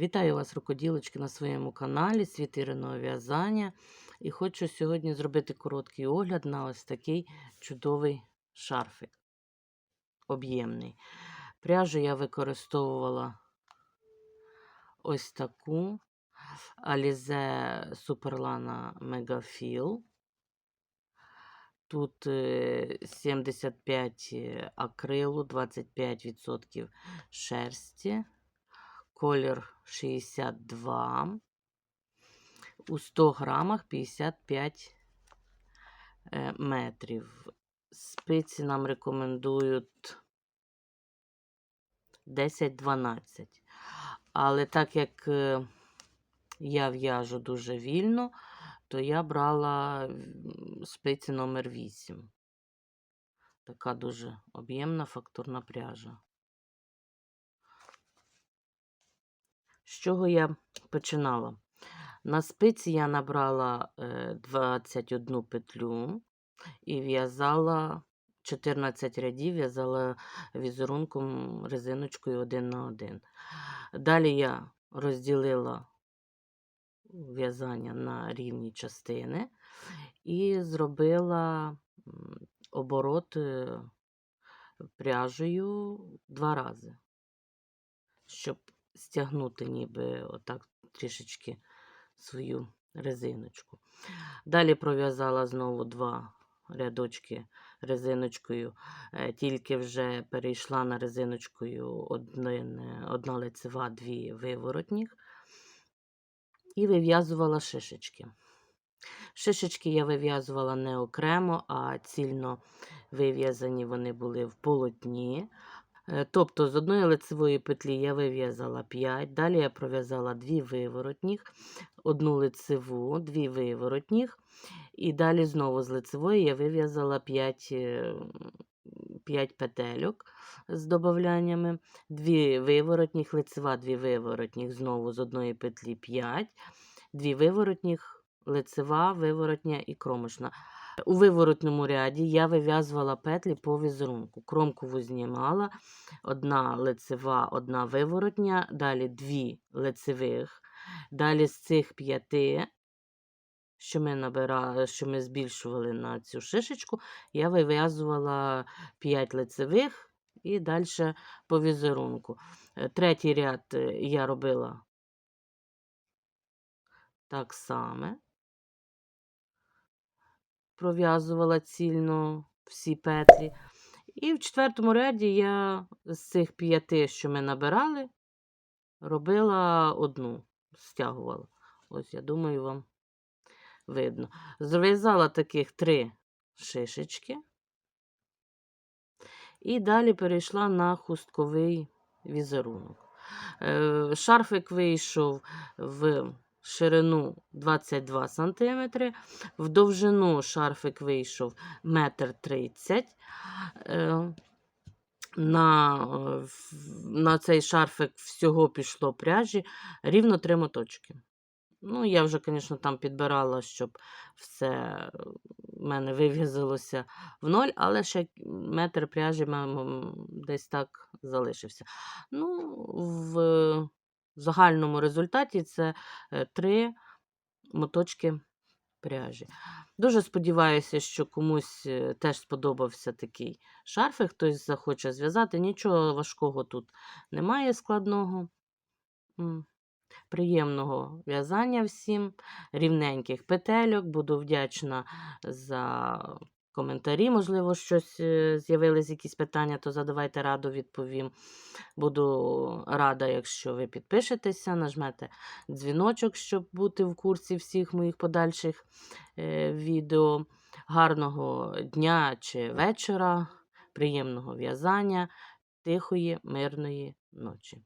Вітаю вас, рукоділочки, на своєму каналі Світ Іриного в'язання. І хочу сьогодні зробити короткий огляд на ось такий чудовий шарфик. Об'ємний. Пряжу я використовувала ось таку Alize Superlana Megafil. Тут е, 75 акрилу, 25% шерсті колір 62. У 100 грамах 55 е, метрів. Спиці нам рекомендують 10-12. Але так як е, я в'яжу дуже вільно, то я брала спиці номер 8. Така дуже об'ємна фактурна пряжа. З чого я починала? На спиці я набрала е, 21 петлю і в'язала 14 рядів, в'язала візерунком резиночкою один на один. Далі я розділила в'язання на рівні частини і зробила оборот е, пряжею два рази, щоб стягнути ніби отак трішечки свою резиночку. Далі пров'язала знову два рядочки резиночкою, е, тільки вже перейшла на резиночкою один, е, одна лицева, дві виворотніх і вив'язувала шишечки. Шишечки я вив'язувала не окремо, а цільно вив'язані вони були в полотні. Е, Тобто з одної лицевої петлі я вив'язала 5, далі я пров'язала 2 виворотніх, одну лицеву, 2 виворотніх, і далі знову з лицевої я вив'язала 5, 5 петельок з додаваннями, 2 виворотніх, лицева, 2 виворотніх, знову з одної петлі 5, 2 виворотніх, лицева, виворотня і кромочна. У виворотному ряді я вив'язувала петлі по візерунку. Кромкову знімала, одна лицева, одна виворотня, далі дві лицевих. Далі з цих п'яти, що ми набирали, що ми збільшували на цю шишечку, я вив'язувала 5 лицевих і далі по візерунку. Е, Третій ряд е, я робила так само пров'язувала цільно всі петлі. І в четвертому ряді я з цих п'яти, що ми набирали, робила одну, стягувала. Ось, я думаю, вам видно. Зв'язала таких три шишечки. І далі перейшла на хустковий візерунок. Е, Шарфик вийшов в ширину 22 см, в довжину шарфик вийшов 1,30 м. На, е, на цей шарфик всього пішло пряжі рівно 3 моточки. Ну, я вже, звісно, там підбирала, щоб все в мене вив'язалося в ноль, але ще метр пряжі десь так залишився. Ну, в загальному результаті це е, три моточки пряжі. Дуже сподіваюся, що комусь е, теж сподобався такий шарфик, хтось захоче зв'язати. Нічого важкого тут немає складного. Приємного в'язання всім, рівненьких петельок. Буду вдячна за коментарі. Можливо, щось е, з'явились якісь питання, то задавайте раду відповім. Буду рада, якщо ви підпишетеся, нажмете дзвіночок, щоб бути в курсі всіх моїх подальших е, відео. Гарного дня чи вечора, приємного в'язання, тихої, мирної ночі.